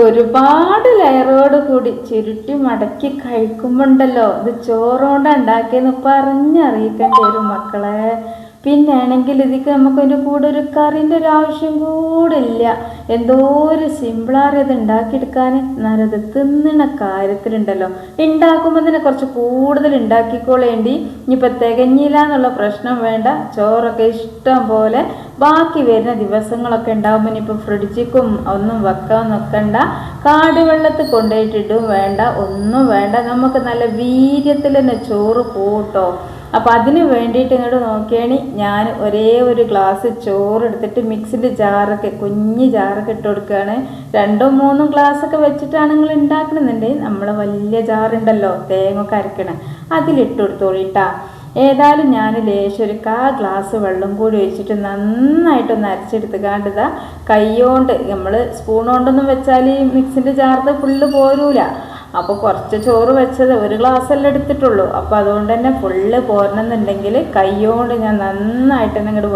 ഒരുപാട് ലെയറോട് കൂടി ചുരുട്ടി മടക്കി കഴിക്കുമ്പോണ്ടല്ലോ. ഇത് ചോറുകൊണ്ട് ഉണ്ടാക്കിയെന്ന് പറഞ്ഞറിയിക്കേണ്ടി വരും മക്കളെ. പിന്നെ ആണെങ്കിൽ ഇതിക്ക് നമുക്കൊരു കൂടെ ഒരു കറിന്റെ ഒരു ആവശ്യം കൂടില്ല. എന്തോ ഒരു സിമ്പിളാറി ഇത് ഉണ്ടാക്കിയെടുക്കാൻ എന്നാലും ഇത് തിന്നണ കാര്യത്തിലുണ്ടല്ലോ. ഉണ്ടാക്കുമ്പോൾ തന്നെ കുറച്ച് കൂടുതൽ ഉണ്ടാക്കിക്കോളേണ്ടി ഇനിയിപ്പോൾ തികഞ്ഞില്ല എന്നുള്ള പ്രശ്നം വേണ്ട. ചോറൊക്കെ ഇഷ്ടം പോലെ ബാക്കി വരുന്ന ദിവസങ്ങളൊക്കെ ഉണ്ടാകുമ്പോൾ ഇനിയിപ്പോൾ ഫ്രിഡ്ജിക്കും ഒന്നും വെക്കാൻ നിൽക്കണ്ട. കാടുവെള്ളത്തിൽ കൊണ്ടുപോയിട്ടിടും വേണ്ട ഒന്നും വേണ്ട. നമുക്ക് നല്ല വീര്യത്തിൽ തന്നെ ചോറ് പോട്ടോ അപ്പോൾ അതിന് വേണ്ടിയിട്ട് ഇങ്ങോട്ട് നോക്കിയാണ് ഞാൻ ഒരേ ഒരു ഗ്ലാസ് ചോറ് എടുത്തിട്ട് മിക്സിന്റെ ജാറൊക്കെ കുഞ്ഞ് ജാറൊക്കെ ഇട്ട് കൊടുക്കുകയാണ്. രണ്ടോ മൂന്നും ഗ്ലാസ്സൊക്കെ വെച്ചിട്ടാണ് നിങ്ങൾ ഉണ്ടാക്കണമെന്നുണ്ടെങ്കിൽ നമ്മൾ വലിയ ജാറുണ്ടല്ലോ തേങ്ങ ഒക്കെ അരക്കണേ. അതിലിട്ട് കൊടുത്തോളിട്ടാ ഏതായാലും ഞാൻ ലേശം ഒരു കാ ഗ്ലാസ് വെള്ളം കൂടി ഒഴിച്ചിട്ട് നന്നായിട്ടൊന്ന് അരച്ചെടുത്ത് കാണ്ടതാ കൈകൊണ്ട് നമ്മൾ സ്പൂൺ കൊണ്ടൊന്നും വെച്ചാൽ ഈ മിക്സിന്റെ ജാർത്ത് ഫുള്ള് പോരൂല. അപ്പോൾ കുറച്ച് ചോറ് വെച്ചത് ഒരു ഗ്ലാസ്സല്ലേ എടുത്തിട്ടുള്ളൂ. അപ്പോൾ അതുകൊണ്ട് തന്നെ ഫുള്ള് പോരണമെന്നുണ്ടെങ്കിൽ കൈകൊണ്ട് ഞാൻ നന്നായിട്ട് തന്നെ ഇങ്ങോട്ട്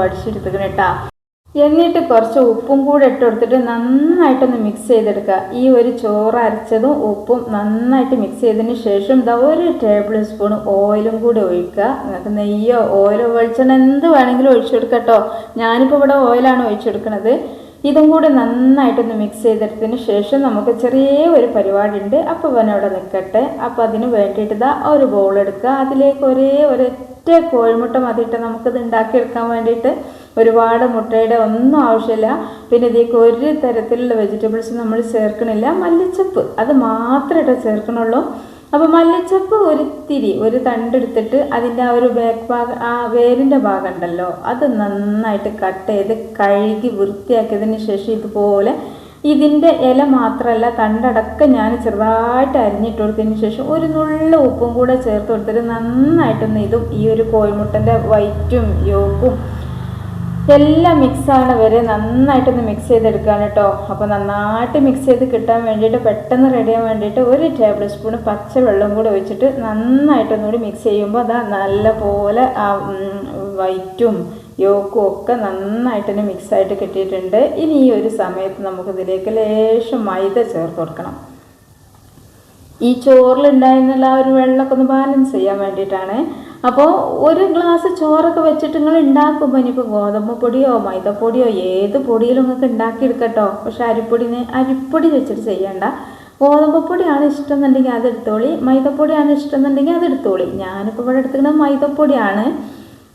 എന്നിട്ട് കുറച്ച് ഉപ്പും കൂടെ ഇട്ട് കൊടുത്തിട്ട് നന്നായിട്ടൊന്ന് മിക്സ് ചെയ്തെടുക്കുക. ഈ ഒരു ചോറ് അരച്ചതും ഉപ്പും നന്നായിട്ട് മിക്സ് ചെയ്തതിന് ശേഷം ഇതാ ഒരു ടേബിൾ സ്പൂൺ ഓയിലും കൂടി ഒഴിക്കുക. നിങ്ങൾക്ക് നെയ്യോ ഓയിലോ വെളിച്ചെണ്ണ എന്ത് വേണമെങ്കിലും ഒഴിച്ചെടുക്കുക കേട്ടോ. ഞാനിപ്പോൾ ഇവിടെ ഓയിലാണ് ഒഴിച്ചെടുക്കുന്നത് ഇതും കൂടി നന്നായിട്ടൊന്ന് മിക്സ് ചെയ്തെടുത്തതിന് ശേഷം നമുക്ക് ചെറിയ ഒരു പരിപാടി ഉണ്ട് ഇവൻ അവിടെ നിൽക്കട്ടെ. അപ്പോൾ അതിന് വേണ്ടിയിട്ട് ഇതാ ഒരു ബോൾ എടുക്കുക. അതിലേക്ക് ഒരേ ഒരൊറ്റ കോഴിമുട്ട മതിയിട്ട് നമുക്കിത് ഉണ്ടാക്കിയെടുക്കാൻ വേണ്ടിയിട്ട്. ഒരുപാട് മുട്ടയുടെ ഒന്നും ആവശ്യമില്ല. പിന്നെ ഇതിലേക്ക് ഒരു തരത്തിലുള്ള വെജിറ്റബിൾസ് നമ്മൾ ചേർക്കണില്ല. മല്ലിച്ചപ്പ് അത് മാത്രമേ ചേർക്കണുള്ളൂ. അപ്പോൾ മല്ലിച്ചപ്പ് ഒരിത്തിരി ഒരു തണ്ടെടുത്തിട്ട് അതിന്റെ ആ ഒരു ബാക്ക് ഭാഗം ആ വേരിന്റെ ഭാഗം ഉണ്ടല്ലോ അത് നന്നായിട്ട് കട്ട് ചെയ്ത് കഴുകി വൃത്തിയാക്കിയതിന് ശേഷം ഇതുപോലെ ഇതിന്റെ ഇല മാത്രമല്ല തണ്ടടക്കം ഞാൻ ചെറുതായിട്ട് അരിഞ്ഞിട്ട് കൊടുത്തതിന് ശേഷം ഒരു നുള്ള ഉപ്പും കൂടെ ചേർത്ത് കൊടുത്തിട്ട് നന്നായിട്ടൊന്ന് ഇതും ഈ ഒരു കോഴിമുട്ടന്റെ വൈറ്റും യോക്കും എല്ലാം മിക്സ് ആവണ വരെ നന്നായിട്ടൊന്ന് മിക്സ് ചെയ്തെടുക്കുകയാണ് കേട്ടോ. അപ്പോൾ നന്നായിട്ട് മിക്സ് ചെയ്ത് കിട്ടാൻ വേണ്ടിയിട്ട് പെട്ടെന്ന് റെഡി ആവാൻ വേണ്ടിയിട്ട് ഒരു ടേബിൾ സ്പൂൺ പച്ച വെള്ളം കൂടെ ഒഴിച്ചിട്ട് നന്നായിട്ടൊന്നുകൂടി മിക്സ് ചെയ്യുമ്പോൾ അതാ നല്ല പോലെ വൈറ്റും യോക്കും ഒക്കെ നന്നായിട്ട് തന്നെ മിക്സ് ആയിട്ട് കിട്ടിയിട്ടുണ്ട്. ഇനി ഈ ഒരു സമയത്ത് നമുക്കിതിലേക്ക് ലേശം മൈദ ചേർത്ത് കൊടുക്കണം. ഈ ചോറിലുണ്ടായിരുന്നുള്ള ആ ഒരു വെള്ളമൊക്കെ ഒന്ന് ബാലൻസ് ചെയ്യാൻ വേണ്ടിയിട്ടാണ്. അപ്പോൾ ഒരു ഗ്ലാസ് ചോറൊക്കെ വെച്ചിട്ട് നിങ്ങൾ ഉണ്ടാക്കുമ്പോൾ ഇനിയിപ്പോൾ ഗോതമ്പ് പൊടിയോ മൈദപ്പൊടിയോ ഏത് പൊടിയിലും നിങ്ങൾക്ക് ഉണ്ടാക്കിയെടുക്കട്ടോ പക്ഷേ അരിപ്പൊടിനെ അരിപ്പൊടി വെച്ചിട്ട് ചെയ്യണ്ട. ഗോതമ്പ് പൊടിയാണ് ഇഷ്ടം എന്നുണ്ടെങ്കിൽ അത് എടുത്തോളി മൈദപ്പൊടിയാണ് ഇഷ്ടം എന്നുണ്ടെങ്കിൽ അത് എടുത്തോളി. ഞാനിപ്പോൾ ഇവിടെ എടുത്തിരിക്കുന്നത് മൈദപ്പൊടിയാണ്.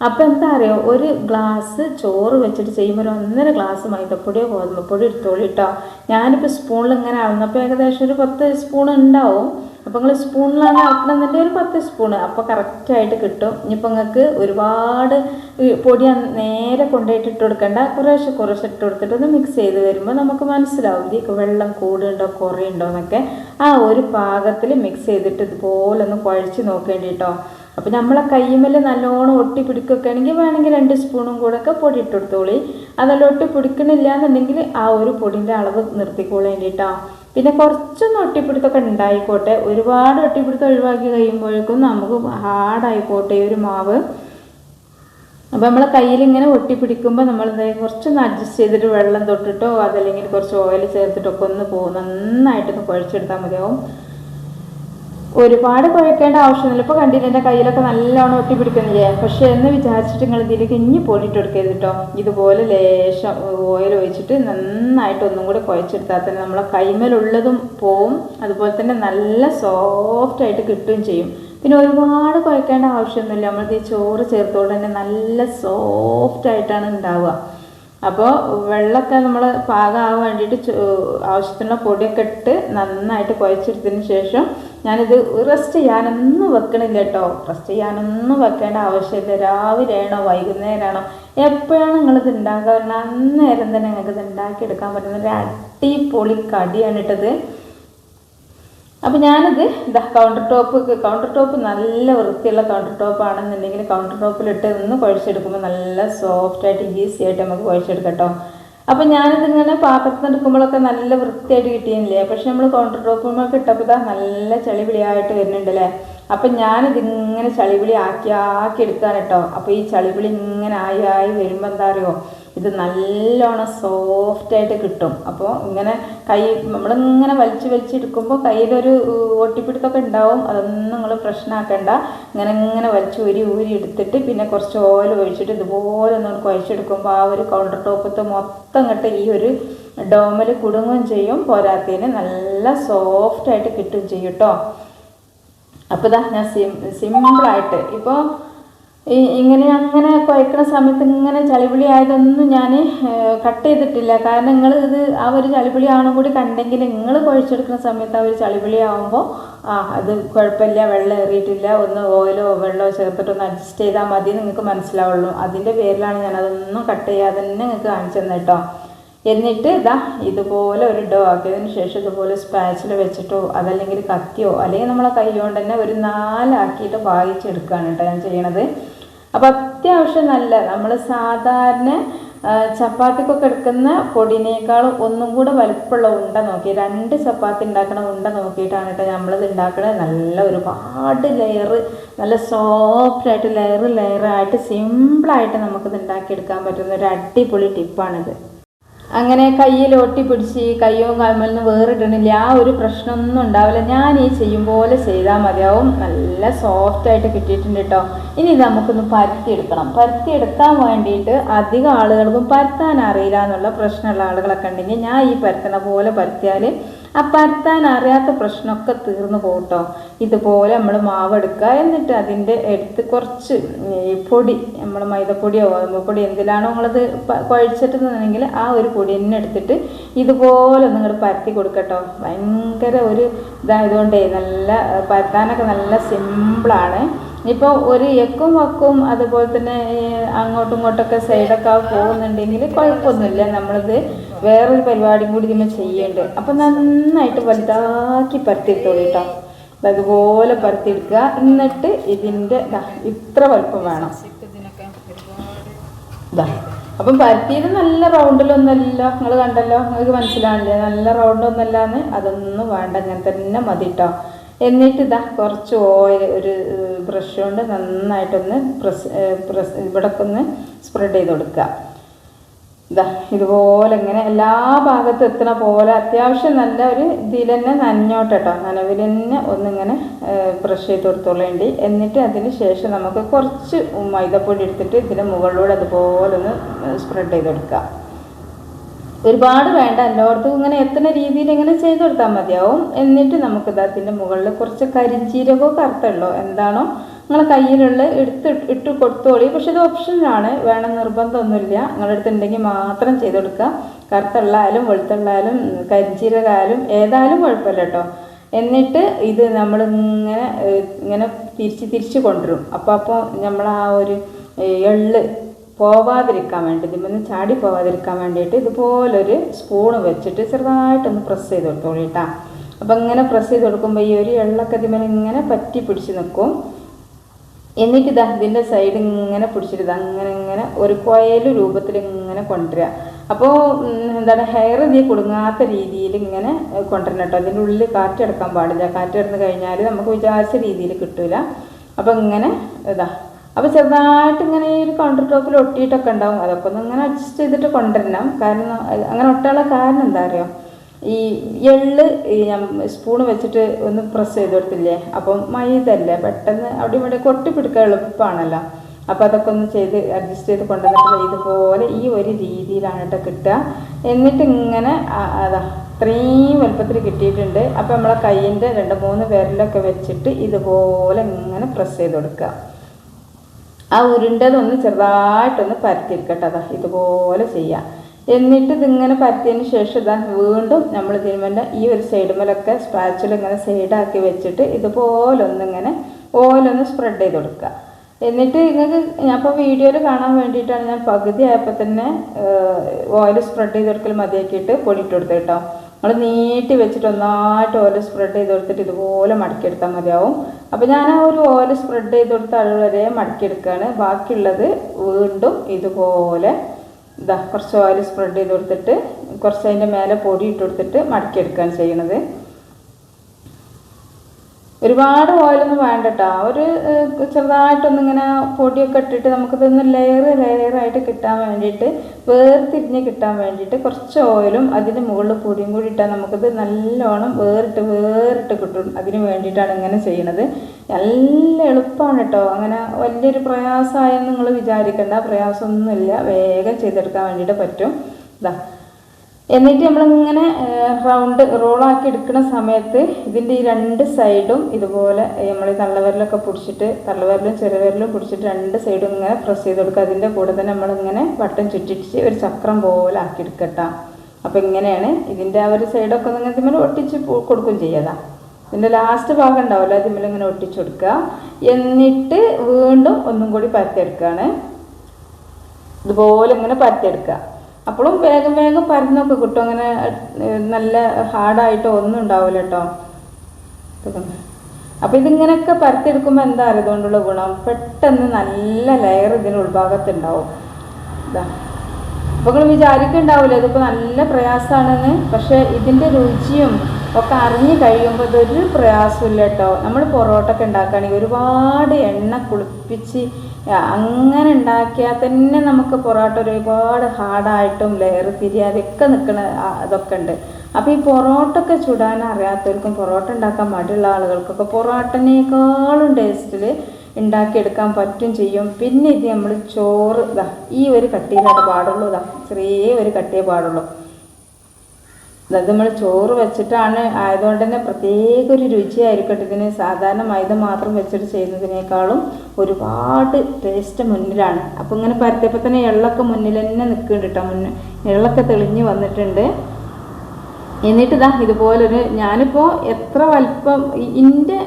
അപ്പോൾ എന്താ അറിയോ? ഒരു ഗ്ലാസ് ചോറ് വെച്ചിട്ട് ചെയ്യുമ്പോൾ ഒരു ഒന്നര ഗ്ലാസ് മൈദപ്പൊടിയോ ഗോതമ്പൊടി എടുത്തോളി കേട്ടോ ഞാനിപ്പോൾ സ്പൂണിൽ ഇങ്ങനെ ആവുന്നപ്പോൾ ഏകദേശം ഒരു പത്ത് സ്പൂൺ ഉണ്ടാവും. അപ്പോൾ നിങ്ങൾ സ്പൂണിലാണ് ആക്കണമെന്നുണ്ടെങ്കിൽ ഒരു പത്ത് സ്പൂണ് അപ്പോൾ കറക്റ്റായിട്ട് കിട്ടും. ഇനിയിപ്പോൾ നിങ്ങൾക്ക് ഒരുപാട് പൊടി നേരെ കൊണ്ടുപോയിട്ട് ഇട്ട് കൊടുക്കണ്ട. കുറേശ്ശെ കുറേശ്ശെ ഇട്ട് കൊടുത്തിട്ട് ഒന്ന് മിക്സ് ചെയ്ത് വരുമ്പോൾ നമുക്ക് മനസ്സിലാവും. ഇതിൽ വെള്ളം കൂടുണ്ടോ കുറയുണ്ടോ എന്നൊക്കെ. ആ ഒരു പാകത്തിൽ മിക്സ് ചെയ്തിട്ട് ഇതുപോലെ ഒന്ന് കുഴച്ച് നോക്കേണ്ടി കേട്ടോ അപ്പോൾ നമ്മളെ കയ്യുമ്മൽ നല്ലോണം ഒട്ടി പിടിക്കുകയാണെങ്കിൽ വേണമെങ്കിൽ രണ്ട് സ്പൂണും കൂടെ ഒക്കെ പൊടി ഇട്ട് കൊടുത്തോളി. അതെല്ലാം ഒട്ടി പിടിക്കണില്ല എന്നുണ്ടെങ്കിൽ ആ ഒരു പൊടിന്റെ അളവ് നിർത്തിക്കോളേ കേട്ടോ പിന്നെ കുറച്ചൊന്ന് ഒട്ടിപ്പിടുത്തൊക്കെ ഉണ്ടായിക്കോട്ടെ. ഒരുപാട് ഒട്ടിപ്പിടുത്തം ഒഴിവാക്കി കഴിയുമ്പോഴേക്കും നമുക്ക് ഹാർഡായിക്കോട്ടെ ഈ ഒരു മാവ്. അപ്പോൾ നമ്മളെ കയ്യിൽ ഇങ്ങനെ ഒട്ടിപ്പിടിക്കുമ്പോൾ നമ്മൾ കുറച്ചൊന്ന് അഡ്ജസ്റ്റ് ചെയ്തിട്ട് വെള്ളം തൊട്ടിട്ടോ അതല്ലെങ്കിൽ കുറച്ച് ഓയിൽ ചേർത്തിട്ടൊക്കെ ഒന്ന് പോകും നന്നായിട്ടൊന്ന് കുഴച്ചെടുത്താൽ മതിയാവും. ഒരുപാട് കുഴക്കേണ്ട ആവശ്യമില്ല ഇപ്പോൾ കണ്ടില്ല എന്റെ കയ്യിലൊക്കെ നല്ലോണം ഒട്ടി പിടിക്കുന്നില്ലേ പക്ഷെ എന്ന് വിചാരിച്ചിട്ട് നിങ്ങൾ ഇതിലേക്ക് ഇനി പൊടിയിട്ട് കൊടുക്കരുത് കേട്ടോ ഇതുപോലെ ലേശം ഓയിൽ ഒഴിച്ചിട്ട് നന്നായിട്ട് ഒന്നും കൂടെ കുഴച്ചെടുത്താൽ തന്നെ നമ്മളെ കൈമേലുള്ളതും പോവും. അതുപോലെ തന്നെ നല്ല സോഫ്റ്റ് ആയിട്ട് കിട്ടുകയും ചെയ്യും. പിന്നെ ഒരുപാട് കുഴക്കേണ്ട ആവശ്യമൊന്നുമില്ല. നമ്മൾ ഈ ചോറ് ചേർത്തോണ്ട് തന്നെ നല്ല സോഫ്റ്റ് ആയിട്ടാണ് ഉണ്ടാവുക. അപ്പോൾ വെള്ളമൊക്കെ നമ്മൾ പാകമാകാൻ വേണ്ടിയിട്ട് ആവശ്യത്തിനുള്ള പൊടിയൊക്കെ ഇട്ട് നന്നായിട്ട് കുഴച്ചെടുത്തതിന് ശേഷം ഞാനിത് റെസ്റ്റ് ചെയ്യാനൊന്നും വെക്കണില്ല കേട്ടോ. റെസ്റ്റ് ചെയ്യാനൊന്നും വെക്കേണ്ട ആവശ്യമില്ല. രാവിലെയാണോ വൈകുന്നേരമാണോ എപ്പോഴാണ് നിങ്ങളിത് ഉണ്ടാക്കുക പറഞ്ഞാൽ അന്നേരം തന്നെ നിങ്ങൾക്ക് ഇത് ഉണ്ടാക്കിയെടുക്കാൻ പറ്റുന്ന ഒരു അടിപൊളി കടിയാണ് ഇട്ടത് അപ്പോൾ ഞാനിത് ഇതാ കൗണ്ടർ ടോപ്പ് കൗണ്ടർ ടോപ്പ് നല്ല വൃത്തിയുള്ള കൗണ്ടർ ടോപ്പ് ആണെന്നുണ്ടെങ്കിൽ കൗണ്ടർ ടോപ്പിലിട്ട് ഒന്ന് കുഴച്ചെടുക്കുമ്പോൾ നല്ല സോഫ്റ്റ് ആയിട്ട് ഈസി ആയിട്ട് നമുക്ക് കുഴച്ചെടുക്കാം കേട്ടോ. അപ്പോൾ ഞാനിത് ഇങ്ങനെ പാത്രത്തിൽ എടുക്കുമ്പോഴൊക്കെ നല്ല വൃത്തിയായിട്ട് കിട്ടിയില്ലേ? പക്ഷെ നമ്മൾ കൗണ്ടർ ടോപ്പുമ്പോൾ ഇട്ടപ്പോൾ നല്ല ചളിപിളിയായിട്ട് വരുന്നുണ്ടല്ലേ? അപ്പം ഞാനിതിങ്ങനെ ചളി ചളിപിളി ആക്കി ആക്കി എടുക്കാൻ കേട്ടോ. അപ്പോൾ ഈ ചളിപിളി ഇങ്ങനെ ആയി ആയി വരുമ്പോൾ എന്താ അറിയോ? ഇത് നല്ലോണം സോഫ്റ്റായിട്ട് കിട്ടും. അപ്പോൾ ഇങ്ങനെ കൈ നമ്മളിങ്ങനെ വലിച്ച് വലിച്ചെടുക്കുമ്പോൾ കയ്യിലൊരു ഒട്ടിപ്പിടുത്തൊക്കെ ഉണ്ടാവും. അതൊന്നും നിങ്ങൾ പ്രശ്നമാക്കേണ്ട ഇങ്ങനെ ഇങ്ങനെ വലിച്ച് ഊരി ഊരി എടുത്തിട്ട് പിന്നെ കുറച്ച് ഓയിൽ ഒഴിച്ചിട്ട് ഇതുപോലെ ഒന്ന് കുഴച്ചെടുക്കുമ്പോൾ ആ ഒരു കൗണ്ടർ ടോപ്പത്ത് മൊത്തം ഇങ്ങോട്ട് ഈ ഒരു ഡോമൽ കുടുങ്ങുകയും ചെയ്യും. പോരാത്തതിന് നല്ല സോഫ്റ്റായിട്ട് കിട്ടുകയും ചെയ്യും കേട്ടോ അപ്പോൾ ഇതാ ഞാൻ സിം സിമ്പിളായിട്ട് ഇപ്പോൾ ഇങ്ങനെ അങ്ങനെ കുഴക്കുന്ന സമയത്ത് ഇങ്ങനെ ചളിപിളി ആയതൊന്നും ഞാൻ കട്ട് ചെയ്തിട്ടില്ല. കാരണം നിങ്ങൾ ഇത് ആ ഒരു ചളിപിളി ആണും കൂടി കണ്ടെങ്കിൽ നിങ്ങൾ കുഴച്ചെടുക്കുന്ന സമയത്ത് ആ ഒരു ചളിപിളി ആകുമ്പോൾ ആ അത് കുഴപ്പമില്ല വെള്ളം ഏറിയിട്ടില്ല ഒന്ന് ഓയിലോ വെള്ളമോ ചേർത്തിട്ടൊന്ന് അഡ്ജസ്റ്റ് ചെയ്താൽ മതി നിങ്ങൾക്ക് മനസ്സിലാവുള്ളൂ. അതിന്റെ പേരിലാണ് ഞാൻ അതൊന്നും കട്ട് ചെയ്യാതെ തന്നെ നിങ്ങൾക്ക് കാണിച്ചു തന്നെ കേട്ടോ. എന്നിട്ട് ഇതാ ഇതുപോലെ ഒരു ഡോ ആക്കിയതിന് ശേഷം ഇതുപോലെ സ്പാച്ചിൽ വെച്ചിട്ടോ അതല്ലെങ്കിൽ കത്തിയോ അല്ലെങ്കിൽ നമ്മളെ കൈ കൊണ്ട് തന്നെ ഒരു നാലാക്കിയിട്ട് വായിച്ചെടുക്കുകയാണ് കേട്ടോ ഞാൻ ചെയ്യണത്. അപ്പോൾ അത്യാവശ്യം നല്ല നമ്മൾ സാധാരണ ചപ്പാത്തിക്കൊക്കെ എടുക്കുന്ന പൊടിനേക്കാളും ഒന്നും കൂടെ വലുപ്പമുള്ള ഉണ്ട നോക്കി രണ്ട് ചപ്പാത്തി ഉണ്ടാക്കണ ഉണ്ട നോക്കിയിട്ടാണ് കേട്ടോ നമ്മളിത് ഉണ്ടാക്കണത് നല്ല ഒരുപാട് ലെയർ നല്ല സോഫ്റ്റായിട്ട് ലെയർ ലെയറായിട്ട് സിമ്പിളായിട്ട് നമുക്കിത് ഉണ്ടാക്കിയെടുക്കാൻ പറ്റുന്ന ഒരു അടിപൊളി ടിപ്പാണിത് അങ്ങനെ കയ്യിൽ ഓട്ടി പിടിച്ച് കയ്യും കാൽമലിന്ന് വേറിടണില്ല. ആ ഒരു പ്രശ്നമൊന്നും ഉണ്ടാവില്ല. ഞാൻ ഈ ചെയ്യും പോലെ ചെയ്താൽ മതിയാവും. നല്ല സോഫ്റ്റ് ആയിട്ട് കിട്ടിയിട്ടുണ്ട് കേട്ടോ ഇനി ഇത് നമുക്കൊന്ന് പരത്തിയെടുക്കണം. പരത്തിയെടുക്കാൻ വേണ്ടിയിട്ട് അധികം ആളുകൾക്കും പരത്താൻ അറിയില്ല എന്നുള്ള പ്രശ്നമുള്ള ആളുകളൊക്കെ ഉണ്ടെങ്കിൽ ഞാൻ ഈ പരത്തണ പോലെ പരത്തിയാൽ പരത്താൻ അറിയാത്ത പ്രശ്നമൊക്കെ തീർന്നു പോട്ടോ. ഇതുപോലെ നമ്മൾ മാവ് എടുക്കുക എന്നിട്ട് അതിന്റെ എടുത്ത് കുറച്ച് പൊടി നമ്മൾ മൈദപ്പൊടിയോ ഗോതമ്പൊടി എന്തിലാണോ നിങ്ങളത് കുഴിച്ചിട്ട് നിന്നെങ്കിൽ ആ ഒരു പൊടി തന്നെ എടുത്തിട്ട് ഇതുപോലെ നിങ്ങൾ പരത്തി കൊടുക്കട്ടോ ഭയങ്കര ഒരു ഇതായതുകൊണ്ടേ നല്ല പരത്താനൊക്കെ നല്ല സിമ്പിളാണ്. ഇപ്പോൾ ഒരു എക്കും വക്കും അതുപോലെ തന്നെ അങ്ങോട്ടും ഇങ്ങോട്ടൊക്കെ സൈഡൊക്കെ പോകുന്നുണ്ടെങ്കിൽ കുഴപ്പമൊന്നുമില്ല. നമ്മളിത് വേറൊരു പരിപാടിയും കൂടി ഇതിന് ചെയ്യുന്നുണ്ട് അപ്പം നന്നായിട്ട് വലുതാക്കി പരത്തിയെടുത്തോളൂ കേട്ടോ അതുപോലെ പരത്തിയെടുക്കുക. എന്നിട്ട് ഇതിന്റെ ഇത്ര വലുപ്പം വേണം. ഇതാ അപ്പം പരത്തിയത് നല്ല റൗണ്ടിലൊന്നല്ല. നിങ്ങൾ കണ്ടല്ലോ? നിങ്ങൾക്ക് മനസ്സിലാവില്ലേ? നല്ല റൗണ്ടൊന്നല്ലാന്ന് അതൊന്നും വേണ്ട. അങ്ങനെ തന്നെ മതി കേട്ടോ എന്നിട്ട് ഇതാ കുറച്ച് ഓയിൽ ഒരു ബ്രഷ് കൊണ്ട് നന്നായിട്ടൊന്ന് പ്രസ് പ്രസ് ഇവിടെ ഒന്ന് സ്പ്രെഡ് ചെയ്ത് കൊടുക്കുക. ഇതാ ഇതുപോലെ ഇങ്ങനെ എല്ലാ ഭാഗത്തും എത്തണ പോലെ അത്യാവശ്യം നല്ല ഒരു ഇതിൽ തന്നെ നനഞ്ഞോട്ടെ കേട്ടോ നനവിൽ തന്നെ ഒന്നിങ്ങനെ ബ്രഷ് ചെയ്ത് കൊടുത്തോളേണ്ടി എന്നിട്ട് അതിന് ശേഷം നമുക്ക് കുറച്ച് മൈദപ്പൊടി എടുത്തിട്ട് ഇതിന്റെ മുകളിലൂടെ അതുപോലെ ഒന്ന് സ്പ്രെഡ് ചെയ്ത് കൊടുക്കുക ഒരുപാട് വേണ്ട. എല്ലായിടത്തും ഇങ്ങനെ എത്തുന്ന രീതിയിൽ ഇങ്ങനെ ചെയ്ത് കൊടുത്താൽ മതിയാവും. എന്നിട്ട് നമുക്ക് അതിന്റെ മുകളിൽ കുറച്ച് കരിഞ്ചീരകമൊക്കെ കറുത്തുള്ളോ എന്താണോ നിങ്ങളെ കയ്യിലുള്ള എടുത്ത് ഇട്ട് കൊടുത്തോളി. പക്ഷെ ഇത് ഓപ്ഷനാണ് വേണം നിർബന്ധമൊന്നുമില്ല. നിങ്ങളുടെ അടുത്ത് ഉണ്ടെങ്കിൽ മാത്രം ചെയ്ത് കൊടുക്കുക. കറുത്തുള്ളായാലും വെളുത്തുള്ളായാലും കരിഞ്ചീരകാലും ഏതായാലും കുഴപ്പമില്ല കേട്ടോ. എന്നിട്ട് ഇത് നമ്മൾ ഇങ്ങനെ ഇങ്ങനെ തിരിച്ച് തിരിച്ച് കൊണ്ടുവരും. അപ്പോൾ അപ്പോൾ നമ്മൾ ആ ഒരു എള്ള് പോവാതിരിക്കാൻ വേണ്ടി ഇതിമൊന്ന് ചാടി പോവാതിരിക്കാൻ വേണ്ടിയിട്ട് ഇതുപോലൊരു സ്പൂണ് വെച്ചിട്ട് ചെറുതായിട്ടൊന്ന് പ്രസ് ചെയ്ത് കൊടുത്തോളൂ കേട്ടോ. അപ്പം ഇങ്ങനെ പ്രസ് ചെയ്ത് കൊടുക്കുമ്പോൾ ഈ ഒരു എള്ളൊക്കെ ഇതിൽ ഇങ്ങനെ പറ്റി പിടിച്ച് നിൽക്കും. എന്നിട്ട് ഇതാ ഇതിന്റെ സൈഡ് ഇങ്ങനെ പിടിച്ചിട്ട് ഇതാ അങ്ങനെ ഇങ്ങനെ ഒരു കോയൽ രൂപത്തിൽ ഇങ്ങനെ കൊണ്ടുവരിക. അപ്പോൾ എന്താണ് ഹെയർ ഇതിൽ കൊടുങ്ങാത്ത രീതിയിൽ ഇങ്ങനെ കൊണ്ടുവരണം കേട്ടോ. അതിന്റെ ഉള്ളിൽ കാറ്റെടുക്കാൻ പാടില്ല. കാറ്റെടുന്ന് കഴിഞ്ഞാൽ നമുക്ക് വിചാരിച്ച രീതിയിൽ കിട്ടില്ല അപ്പോൾ ഇങ്ങനെ ഇതാ. അപ്പോൾ ചെറുതായിട്ട് ഇങ്ങനെ ഈ ഒരു കൗണ്ടർ ടോപ്പിൽ ഒട്ടിയിട്ടൊക്കെ ഉണ്ടാവും. അതൊക്കെ ഒന്ന് ഇങ്ങനെ അഡ്ജസ്റ്റ് ചെയ്തിട്ട് കൊണ്ടുവരണം. കാരണം അങ്ങനെ ഒട്ടാനുള്ള കാരണം എന്താ അറിയോ? ഈ എള്ള് ഈ സ്പൂൺ വെച്ചിട്ട് ഒന്ന് പ്രസ് ചെയ്ത് കൊടുത്തില്ലേ? അപ്പം മൈദല്ലേ പെട്ടെന്ന് അവിടെ ഇവിടെ കൊട്ടിപ്പിടിക്കാൻ എളുപ്പമാണല്ലോ അപ്പോൾ അതൊക്കെ ഒന്ന് ചെയ്ത് അഡ്ജസ്റ്റ് ചെയ്ത് കൊണ്ടുവന്നിട്ട് ഇതുപോലെ ഈ ഒരു രീതിയിലാണ് കേട്ടോ കിട്ടുക. എന്നിട്ട് ഇങ്ങനെ അതാ ഇത്രയും വലുപ്പത്തിൽ കിട്ടിയിട്ടുണ്ട്. അപ്പോൾ നമ്മളെ കയ്യിന്റെ രണ്ട് മൂന്ന് വിരലൊക്കെ വെച്ചിട്ട് ഇതുപോലെ ഇങ്ങനെ പ്രസ് ചെയ്ത് കൊടുക്കുക. ആ ഉരുണ്ടതൊന്ന് ചെറുതായിട്ടൊന്ന് പരത്തിരിക്കട്ടെ അതാ ഇതുപോലെ ചെയ്യാം. എന്നിട്ട് ഇതിങ്ങനെ പരത്തിയതിന് ശേഷം ഇതാ വീണ്ടും നമ്മൾ ഇതിനുമല്ല ഈ ഒരു സൈഡ് മേലൊക്കെ സ്പാച്ചിൽ ഇങ്ങനെ സൈഡാക്കി വെച്ചിട്ട് ഇതുപോലെ ഒന്നിങ്ങനെ ഓയിലൊന്ന് സ്പ്രെഡ് ചെയ്ത് കൊടുക്കുക. എന്നിട്ട് നിങ്ങൾക്ക് ഞാൻ ഇപ്പോൾ വീഡിയോയിൽ കാണാൻ വേണ്ടിയിട്ടാണ് ഞാൻ പകുതി ആയപ്പോൾ തന്നെ ഓയിൽ സ്പ്രെഡ് ചെയ്ത് കൊടുക്കൽ മതിയാക്കിയിട്ട് പൊടിയിട്ട് കൊടുത്തു കേട്ടോ. നമ്മൾ നീട്ടി വെച്ചിട്ട് ഒന്നായിട്ട് ഓയിൽ സ്പ്രെഡ് ചെയ്ത് കൊടുത്തിട്ട് ഇതുപോലെ മടക്കിയെടുത്താൽ മതിയാവും. അപ്പോൾ ഞാൻ ആ ഒരു ഓയിൽ സ്പ്രെഡ് ചെയ്ത് കൊടുത്ത അളവ് മടക്കിയെടുക്കുകയാണ് ബാക്കിയുള്ളത് വീണ്ടും ഇതുപോലെ ഇതാ കുറച്ച് ഓയിൽ സ്പ്രെഡ് ചെയ്ത് കൊടുത്തിട്ട് കുറച്ച് അതിന്റെ മേലെ പൊടി ഇട്ട് കൊടുത്തിട്ട് മടക്കിയെടുക്കുകയാണ് ചെയ്യണത്. ഒരുപാട് ഓയിലൊന്നും വേണ്ട കേട്ടോ ഒരു ചെറുതായിട്ടൊന്നിങ്ങനെ പൊടിയൊക്കെ ഇട്ടിട്ട് നമുക്കിതൊന്ന് ലെയർ ലെയറായിട്ട് കിട്ടാൻ വേണ്ടിയിട്ട് വേർതിരിഞ്ഞ് കിട്ടാൻ വേണ്ടിയിട്ട് കുറച്ച് ഓയിലും അതിന്റെ മുകളിൽ പൊടിയും കൂടി ഇട്ടാൽ നമുക്കിത് നല്ലോണം വേറിട്ട് വേറിട്ട് കിട്ടും. അതിന് വേണ്ടിയിട്ടാണ് ഇങ്ങനെ ചെയ്യണത്. നല്ല എളുപ്പമാണ് കേട്ടോ അങ്ങനെ വലിയൊരു പ്രയാസമായെന്ന് നിങ്ങൾ വിചാരിക്കേണ്ട. പ്രയാസമൊന്നുമില്ല. വേഗം ചെയ്തെടുക്കാൻ വേണ്ടിയിട്ട് പറ്റും. ഇതാ എന്നിട്ട് നമ്മളിങ്ങനെ റൗണ്ട് റോളാക്കി എടുക്കുന്ന സമയത്ത് ഇതിന്റെ ഈ രണ്ട് സൈഡും ഇതുപോലെ നമ്മൾ തള്ളവിരലൊക്കെ പിടിച്ചിട്ട് തള്ളവരലും ചെറുവിരലും പിടിച്ചിട്ട് രണ്ട് സൈഡും ഇങ്ങനെ പ്രസ് ചെയ്ത് കൊടുക്കുക. അതിന്റെ കൂടെ തന്നെ നമ്മളിങ്ങനെ വട്ടം ചുറ്റിച്ച് ഒരു ചക്രം പോലെ ആക്കി എടുക്കട്ടാ. അപ്പോൾ ഇങ്ങനെയാണ് ഇതിന്റെ ആ ഒരു സൈഡൊക്കെ ഒന്ന് ഇതിന്മേൽ ഒട്ടിച്ച് കൊടുക്കുകയും കൊടുക്കും ചെയ്യാതാ ഇതിന്റെ ലാസ്റ്റ് ഭാഗം ഉണ്ടാവില്ല അതിന്മേൽ ഇങ്ങനെ ഒട്ടിച്ച് കൊടുക്കുക. എന്നിട്ട് വീണ്ടും ഒന്നും കൂടി പരത്തിയെടുക്കുകയാണ് ഇതുപോലെ ഇങ്ങനെ പരത്തിയെടുക്കുക അപ്പോഴും വേഗം വേഗം പരന്നൊക്കെ കിട്ടും. അങ്ങനെ നല്ല ഹാർഡായിട്ടോ ഒന്നും ഉണ്ടാവില്ല കേട്ടോ അപ്പോൾ ഇതിങ്ങനെയൊക്കെ പരത്തെടുക്കുമ്പോൾ എന്താ അറിയതുകൊണ്ടുള്ള ഗുണം? പെട്ടെന്ന് നല്ല ലെയർ ഇതിന് ഉൾഭാഗത്തുണ്ടാവും. ഇതാ. അപ്പോൾ നിങ്ങൾ വിചാരിക്കുന്നുണ്ടാവില്ല ഇതിപ്പോൾ നല്ല പ്രയാസമാണെന്ന് പക്ഷേ ഇതിന്റെ രുചിയും ഒക്കെ അറിഞ്ഞു കഴിയുമ്പോൾ ഇതൊരു പ്രയാസമില്ല കേട്ടോ നമ്മൾ പൊറോട്ടൊക്കെ ഉണ്ടാക്കുകയാണെങ്കിൽ ഒരുപാട് എണ്ണ കുളിപ്പിച്ച് അങ്ങനെ ഉണ്ടാക്കിയാൽ തന്നെ നമുക്ക് പൊറോട്ട ഒരുപാട് ഹാർഡായിട്ടും ലെയർ തിരിയാതെയൊക്കെ നിൽക്കുന്ന അതൊക്കെ ഉണ്ട്. അപ്പോൾ ഈ പൊറോട്ട ഒക്കെ ചുടാൻ അറിയാത്തവർക്കും പൊറോട്ട ഉണ്ടാക്കാൻ മടിയുള്ള ആളുകൾക്കൊക്കെ പൊറോട്ടനേക്കാളും ടേസ്റ്റിൽ ഉണ്ടാക്കിയെടുക്കാൻ പറ്റും ചെയ്യും. പിന്നെ ഇത് നമ്മൾ ചോറ് ഇതാ ഈ ഒരു കട്ടിയിലാണ് പാടുള്ളൂ ഇതാ ചെറിയ ഒരു കട്ടിയേ പാടുള്ളൂ. അത് നമ്മൾ ചോറ് വെച്ചിട്ടാണ് ആയതുകൊണ്ട് തന്നെ പ്രത്യേക ഒരു രുചിയായിരിക്കട്ടെ ഇതിന്. സാധാരണ മൈദ മാത്രം വെച്ചിട്ട് ചെയ്യുന്നതിനേക്കാളും ഒരുപാട് ടേസ്റ്റ് മുന്നിലാണ്. അപ്പോൾ ഇങ്ങനെ പരത്തിയപ്പോൾ തന്നെ എള്ളൊക്കെ മുന്നിൽ തന്നെ നിൽക്കുന്നുണ്ട് കേട്ടോ മുന്നേ എള്ളൊക്കെ തെളിഞ്ഞ് വന്നിട്ടുണ്ട്. എന്നിട്ട് ഇതാ ഇതുപോലൊരു ഞാനിപ്പോൾ എത്ര വലിപ്പം ഇന്റെ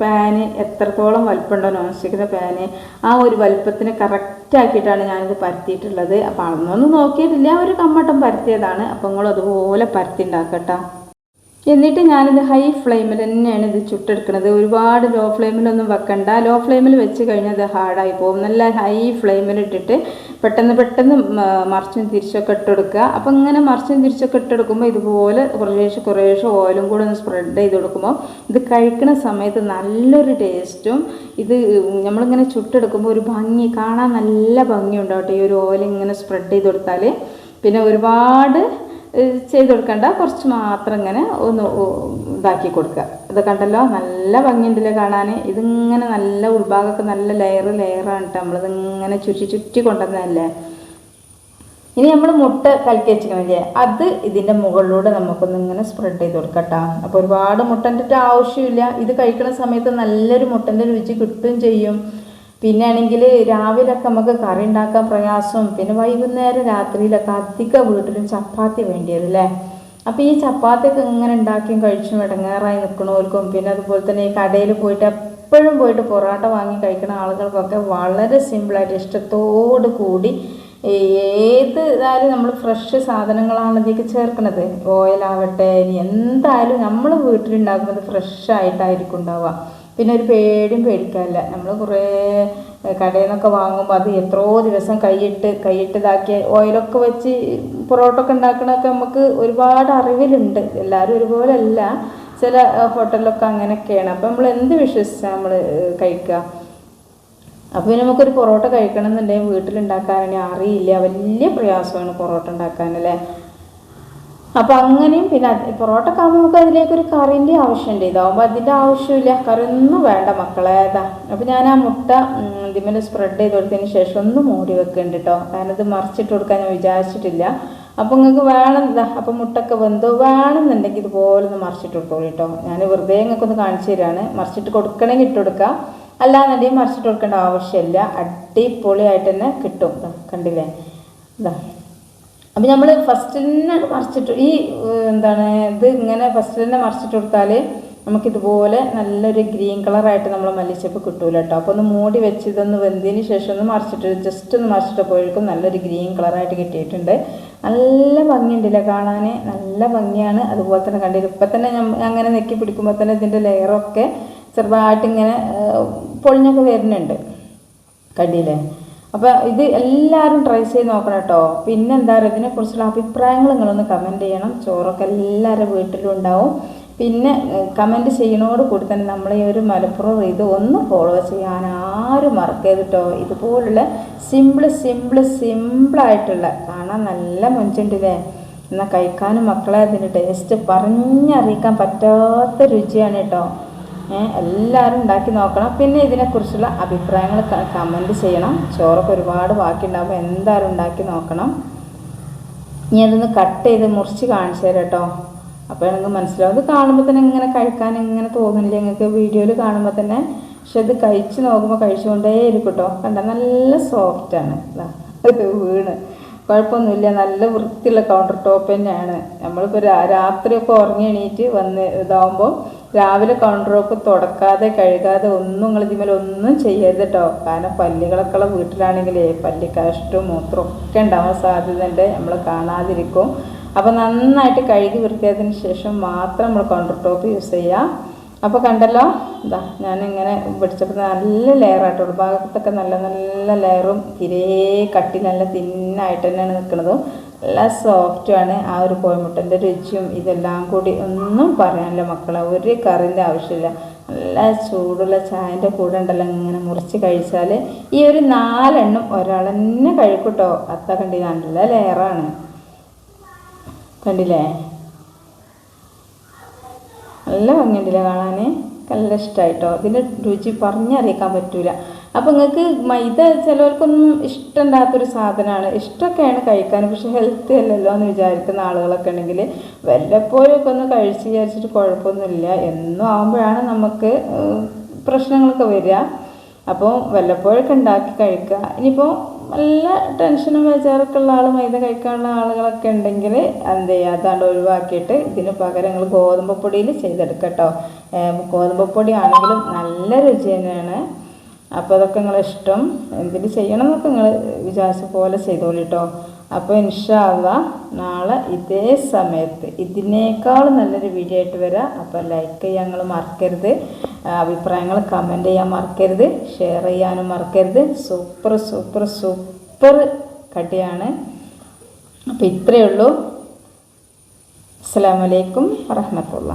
പാന് എത്രത്തോളം വലിപ്പമുണ്ടോ നോൺ സ്റ്റിക്കിന്റെ പാന് ആ ഒരു വലിപ്പത്തിന് കറക്റ്റാക്കിയിട്ടാണ് ഞാനിത് പരത്തിയിട്ടുള്ളത്. അപ്പോൾ അന്നൊന്നും നോക്കിയിട്ടില്ല ഒരു കമ്മട്ടം പരത്തിയതാണ്. അപ്പോൾ നിങ്ങൾ അതുപോലെ പരത്തി ഉണ്ടാക്കട്ടോ എന്നിട്ട് ഞാനിത് ഹൈ ഫ്ലെയിമിൽ തന്നെയാണ് ഇത് ചുട്ടെടുക്കുന്നത് ഒരുപാട് ലോ ഫ്ലെയിമിലൊന്നും വെക്കണ്ട. ലോ ഫ്ലെയിമിൽ വെച്ച് കഴിഞ്ഞാൽ ഇത് ഹാർഡായി പോകും. നല്ല ഹൈ ഫ്ലെയിമിൽ ഇട്ടിട്ട് പെട്ടെന്ന് പെട്ടെന്ന് മറിച്ചും തിരിച്ചൊക്കെ ഇട്ടെടുക്കുക. അപ്പം ഇങ്ങനെ മറിച്ചും തിരിച്ചൊക്കെ ഇട്ടെടുക്കുമ്പോൾ ഇതുപോലെ കുറേശ്ശെ കുറേശ്ശെ ഓയിലും കൂടെ ഒന്ന് സ്പ്രെഡ് ചെയ്ത് കൊടുക്കുമ്പോൾ ഇത് കഴിക്കുന്ന സമയത്ത് നല്ലൊരു ടേസ്റ്റും ഇത് നമ്മളിങ്ങനെ ചുട്ടെടുക്കുമ്പോൾ ഒരു ഭംഗി കാണാൻ നല്ല ഭംഗി ഭംഗിയുണ്ടാവട്ടെ. ഈ ഒരു ഓയിൽ ഇങ്ങനെ സ്പ്രെഡ് ചെയ്ത് കൊടുത്താൽ പിന്നെ ഒരുപാട് ചെയ്ത് കൊടുക്കണ്ട. കുറച്ച് മാത്രം ഇങ്ങനെ ഒന്ന് ഇതാക്കി കൊടുക്കുക ഇത് കണ്ടല്ലോ? നല്ല ഭംഗിയുണ്ടല്ലോ കാണാൻ ഇതിങ്ങനെ നല്ല ഉൾഭാഗമൊക്കെ നല്ല ലെയർ ലെയറാണ് കേട്ടോ നമ്മളിതിങ്ങനെ ചുറ്റി ചുറ്റി കൊണ്ടുവന്നതല്ലേ? ഇനി നമ്മൾ മുട്ട കലക്കി വെച്ചിട്ടില്ലേ അത് ഇതിന്റെ മുകളിലൂടെ നമുക്കൊന്ന് ഇങ്ങനെ സ്പ്രെഡ് ചെയ്ത് കൊടുക്കട്ടോ അപ്പോൾ ഒരുപാട് മുട്ടന്റെ ആവശ്യമില്ല. ഇത് കഴിക്കുന്ന സമയത്ത് നല്ലൊരു മുട്ടന്റെ രുചി കിട്ടുകയും ചെയ്യും. പിന്നെ ആണെങ്കിൽ രാവിലെയൊക്കെ നമുക്ക് കറി ഉണ്ടാക്കാൻ പ്രയാസവും പിന്നെ വൈകുന്നേരം രാത്രിയിലൊക്കെ അധിക വീട്ടിലും ചപ്പാത്തി വേണ്ടി വരും അല്ലേ അപ്പോൾ ഈ ചപ്പാത്തിയൊക്കെ ഇങ്ങനെ ഉണ്ടാക്കിയും കഴിച്ചും ഇടങ്ങേറായി നിൽക്കണവർക്കും പിന്നെ അതുപോലെ തന്നെ ഈ കടയിൽ പോയിട്ട് എപ്പോഴും പോയിട്ട് പൊറോട്ട വാങ്ങി കഴിക്കുന്ന ആളുകൾക്കൊക്കെ വളരെ സിമ്പിളായിട്ട് ഇഷ്ടത്തോട് കൂടി ഏത് ഇതായാലും നമ്മൾ ഫ്രഷ് സാധനങ്ങളാണ് ഇതിലേക്ക് ചേർക്കുന്നത്. ഓയിലാവട്ടെ ഇനി എന്തായാലും നമ്മൾ വീട്ടിലുണ്ടാക്കുന്നത് ഫ്രഷ് ആയിട്ടായിരിക്കും ഉണ്ടാവുക. പിന്നെ ഒരു പേടിയും പേടിക്കാനില്ല. നമ്മൾ കുറേ കടയിൽ നിന്നൊക്കെ വാങ്ങുമ്പോൾ അത് എത്രയോ ദിവസം കൈയിട്ട് കൈയിട്ട് ഇതാക്കിയ ഓയിലൊക്കെ വെച്ച് പൊറോട്ട ഒക്കെ ഉണ്ടാക്കണതൊക്കെ നമുക്ക് ഒരുപാട് അറിവിലുണ്ട്. എല്ലാവരും ഒരുപോലെ അല്ല ചില ഹോട്ടലിലൊക്കെ അങ്ങനെയൊക്കെയാണ്. അപ്പം നമ്മൾ എന്ത് വിശ്വസിച്ചാൽ നമ്മൾ കഴിക്കുക അപ്പോൾ പിന്നെ നമുക്കൊരു പൊറോട്ട കഴിക്കണം എന്നുണ്ടെങ്കിൽ വീട്ടിലുണ്ടാക്കാനാണെങ്കിൽ അറിയില്ല. വലിയ പ്രയാസമാണ് പൊറോട്ട ഉണ്ടാക്കാനല്ലേ അപ്പോൾ അങ്ങനെയും പിന്നെ പൊറോട്ടക്ക് പൊറോട്ട ആകുമ്പോൾ നമുക്ക് അതിലേക്ക് ഒരു കറിന്റെ ആവശ്യമുണ്ട്. ഇതാവുമ്പോൾ അതിന്റെ ആവശ്യമില്ല. കറി ഒന്നും വേണ്ട മക്കളെ. അതാ അപ്പോൾ ഞാൻ ആ മുട്ട ഇതിമേൽ സ്പ്രെഡ് ചെയ്ത് കൊടുത്തതിന് ശേഷം ഒന്ന് മൂടി വെക്കുന്നുണ്ട് കേട്ടോ കാരണം ഇത് മറിച്ചിട്ട് കൊടുക്കാൻ ഞാൻ വിചാരിച്ചിട്ടില്ല. അപ്പോൾ നിങ്ങൾക്ക് വേണം ഇതാ അപ്പോൾ മുട്ടൊക്കെ വെന്തോ വേണമെന്നുണ്ടെങ്കിൽ ഇതുപോലെ ഒന്ന് മറിച്ചിട്ട് കൊടുത്തോളൂ കേട്ടോ ഞാൻ വെറുതെ നിങ്ങൾക്ക് ഒന്ന് കാണിച്ചു തരാണ്. മറിച്ചിട്ട് കൊടുക്കണമെങ്കിൽ ഇട്ട് കൊടുക്കുക അല്ലാന്നുണ്ടെങ്കിൽ മറിച്ചിട്ട് കൊടുക്കേണ്ട ആവശ്യമില്ല. അടിപൊളിയായിട്ട് തന്നെ കിട്ടും. കണ്ടില്ലേ? ഇതാ അപ്പം നമ്മൾ ഫസ്റ്റ് തന്നെ മറിച്ചിട്ട് ഈ എന്താണ് ഇത് ഇങ്ങനെ ഫസ്റ്റ് തന്നെ മറിച്ചിട്ട് കൊടുത്താൽ നമുക്കിതുപോലെ നല്ലൊരു ഗ്രീൻ കളറായിട്ട് നമ്മൾ മല്ലിച്ചപ്പ് കിട്ടൂല കേട്ടോ അപ്പോൾ ഒന്ന് മൂടി വെച്ച് ഇതൊന്ന് വെന്തതിന് ശേഷം ഒന്ന് മറിച്ചിട്ട് ജസ്റ്റ് ഒന്ന് മറിച്ചിട്ടപ്പോഴേക്കും നല്ലൊരു ഗ്രീൻ കളറായിട്ട് കിട്ടിയിട്ടുണ്ട്. നല്ല ഭംഗിയുണ്ടല്ലേ കാണാൻ നല്ല ഭംഗിയാണ്. അതുപോലെ തന്നെ കണ്ടില്ല ഇപ്പം തന്നെ അങ്ങനെ നെക്കി പിടിക്കുമ്പോൾ തന്നെ ഇതിന്റെ ലെയറൊക്കെ ചെറുതായിട്ട് ഇങ്ങനെ പൊളിഞ്ഞൊക്കെ വരുന്നുണ്ട്. കണ്ടില്ലേ? അപ്പോൾ ഇത് എല്ലാവരും ട്രൈ ചെയ്ത് നോക്കണം കേട്ടോ പിന്നെ എന്താ പറയുക ഇതിനെക്കുറിച്ചുള്ള അഭിപ്രായങ്ങൾ നിങ്ങളൊന്ന് കമന്റ് ചെയ്യണം. ചോറൊക്കെ എല്ലാവരുടെ വീട്ടിലും ഉണ്ടാവും. പിന്നെ കമന്റ് ചെയ്യണോട് കൂടി തന്നെ നമ്മൾ ഈ ഒരു മലപ്പുറം ഇത് ഒന്ന് ഫോളോ ചെയ്യാൻ ആരും മറക്കരുത് കേട്ടോ ഇതുപോലുള്ള സിമ്പിൾ സിമ്പിൾ സിമ്പിളായിട്ടുള്ള കാണാൻ നല്ല മുഞ്ചുണ്ടല്ലേ എന്നാൽ കഴിക്കാനും മക്കളെ അതിന്റെ ടേസ്റ്റ് പറഞ്ഞറിയിക്കാൻ പറ്റാത്ത രുചിയാണ് കേട്ടോ എല്ലാവരും ഉണ്ടാക്കി നോക്കണം. പിന്നെ ഇതിനെക്കുറിച്ചുള്ള അഭിപ്രായങ്ങൾ കമന്റ് ചെയ്യണം. ചോറൊക്കെ ഒരുപാട് ബാക്കിയുണ്ടാകുമ്പോൾ എന്തായാലും ഉണ്ടാക്കി നോക്കണം. ഇനി അതൊന്ന് കട്ട് ചെയ്ത് മുറിച്ച് കാണിച്ചു തരാം കേട്ടോ. അപ്പോൾ നിങ്ങൾക്ക് മനസ്സിലാവും. ഇത് കാണുമ്പോൾ തന്നെ ഇങ്ങനെ കഴിക്കാൻ ഇങ്ങനെ തോന്നില്ല നിങ്ങൾക്ക് വീഡിയോയിൽ കാണുമ്പോൾ തന്നെ. പക്ഷെ ഇത് കഴിച്ച് നോക്കുമ്പോൾ കഴിച്ചുകൊണ്ടേ ഇരിക്കും കേട്ടോ. കണ്ട നല്ല സോഫ്റ്റാണ് ഇത് വീണ്. കുഴപ്പമൊന്നുമില്ല. നല്ല വൃത്തിയുള്ള കൗണ്ടർ ടോപ്പ് തന്നെയാണ്. നമ്മളിപ്പോൾ രാത്രിയൊക്കെ ഉറങ്ങി എണീറ്റ് വന്ന് ഇതാവുമ്പോൾ രാവിലെ ടോപ്പ് തുടക്കാതെ കഴുകാതെ ഒന്നും നിങ്ങൾ ഇതിന്മേൽ ഒന്നും ചെയ്യരുത് കേട്ടോ കാരണം പല്ലികളൊക്കെ ഉള്ള വീട്ടിലാണെങ്കിലേ പല്ലിക്കാഷ്ടവും മൂത്രവും ഒക്കെ ഉണ്ടാവാൻ സാധ്യതയുണ്ട്. നമ്മൾ കാണാതിരിക്കും. അപ്പോൾ നന്നായിട്ട് കഴുകി വൃത്തിയായതിന് ശേഷം മാത്രം നമ്മൾ കൗണ്ടർ ടോപ്പ് യൂസ് ചെയ്യുക അപ്പോൾ കണ്ടല്ലോ? ഇതാ ഞാനിങ്ങനെ പിടിച്ചപ്പോൾ നല്ല ലെയറായിട്ട് ഉൾഭാഗത്തൊക്കെ നല്ല നല്ല ലെയറും തിരേ കട്ടി നല്ല തിന്നായിട്ട് തന്നെയാണ് നിൽക്കുന്നതും നല്ല സോഫ്റ്റുമാണ് ആ ഒരു കോഴിമുട്ടന്റെ രുചിയും ഇതെല്ലാം കൂടി ഒന്നും പറയാനില്ല മക്കളെ. ഒരു കറിന്റെ ആവശ്യമില്ല. നല്ല ചൂടുള്ള ചായന്റെ കൂടെ ഉണ്ടല്ലോ ഇങ്ങനെ മുറിച്ച് കഴിച്ചാൽ. ഈ ഒരു നാലെണ്ണം ഒരാൾ തന്നെ കഴിക്കൂട്ടോ. അത്ത കണ്ടി നല്ല ലെയറാണ്. കണ്ടില്ലേ? നല്ല ഭംഗിയുണ്ടല്ലേ കാണാൻ. നല്ല ഇഷ്ടമായിട്ടോ. ഇതിന്റെ രുചി പറഞ്ഞറിയിക്കാൻ പറ്റൂല. അപ്പോൾ നിങ്ങൾക്ക് മൈദ ചിലവർക്കൊന്നും ഇഷ്ടമില്ലാത്തൊരു സാധനമാണ് ഇഷ്ടമൊക്കെയാണ് കഴിക്കാൻ പക്ഷെ ഹെൽത്തി അല്ലല്ലോ എന്ന് വിചാരിക്കുന്ന ആളുകളൊക്കെ ഉണ്ടെങ്കിൽ വല്ലപ്പോഴൊക്കെ ഒന്ന് കഴിച്ച് വിചാരിച്ചിട്ട് കുഴപ്പമൊന്നുമില്ല. എന്നും ആകുമ്പോഴാണ് നമുക്ക് പ്രശ്നങ്ങളൊക്കെ വരിക. അപ്പോൾ വല്ലപ്പോഴൊക്കെ ഉണ്ടാക്കി കഴിക്കുക. ഇനിയിപ്പോൾ നല്ല ടെൻഷനും ബേജാറൊക്കെ ഉള്ള ആൾ മൈദ കഴിക്കാനുള്ള ആളുകളൊക്കെ ഉണ്ടെങ്കിൽ എന്ത് ചെയ്യുക? അതാണ്ട് ഒഴിവാക്കിയിട്ട് ഇതിന് പകരം നിങ്ങൾ ഗോതമ്പ് പൊടിയിൽ ചെയ്തെടുക്കട്ടോ ഗോതമ്പ് പൊടി ആണെങ്കിലും നല്ല രുചി തന്നെയാണ്. അപ്പോൾ അതൊക്കെ നിങ്ങളെ ഇഷ്ടം എന്തിന് ചെയ്യണം എന്നൊക്കെ നിങ്ങൾ വിചാരിച്ച പോലെ ചെയ്തോളിട്ടോ അപ്പോൾ ഇൻഷാല്ല നാളെ ഇതേ സമയത്ത് ഇതിനേക്കാൾ നല്ലൊരു വീഡിയോ ആയിട്ട് വരാം. അപ്പോൾ ലൈക്ക് ചെയ്യാൻ നിങ്ങൾ മറക്കരുത്. അഭിപ്രായങ്ങൾ കമന്റ് ചെയ്യാൻ മറക്കരുത്. ഷെയർ ചെയ്യാനും മറക്കരുത്. സൂപ്പർ സൂപ്പർ സൂപ്പർ കടിയാണ് അപ്പോൾ ഇത്രയേ ഉള്ളൂ. അസ്സാം വലൈക്കും വറഹമത്തുള്ള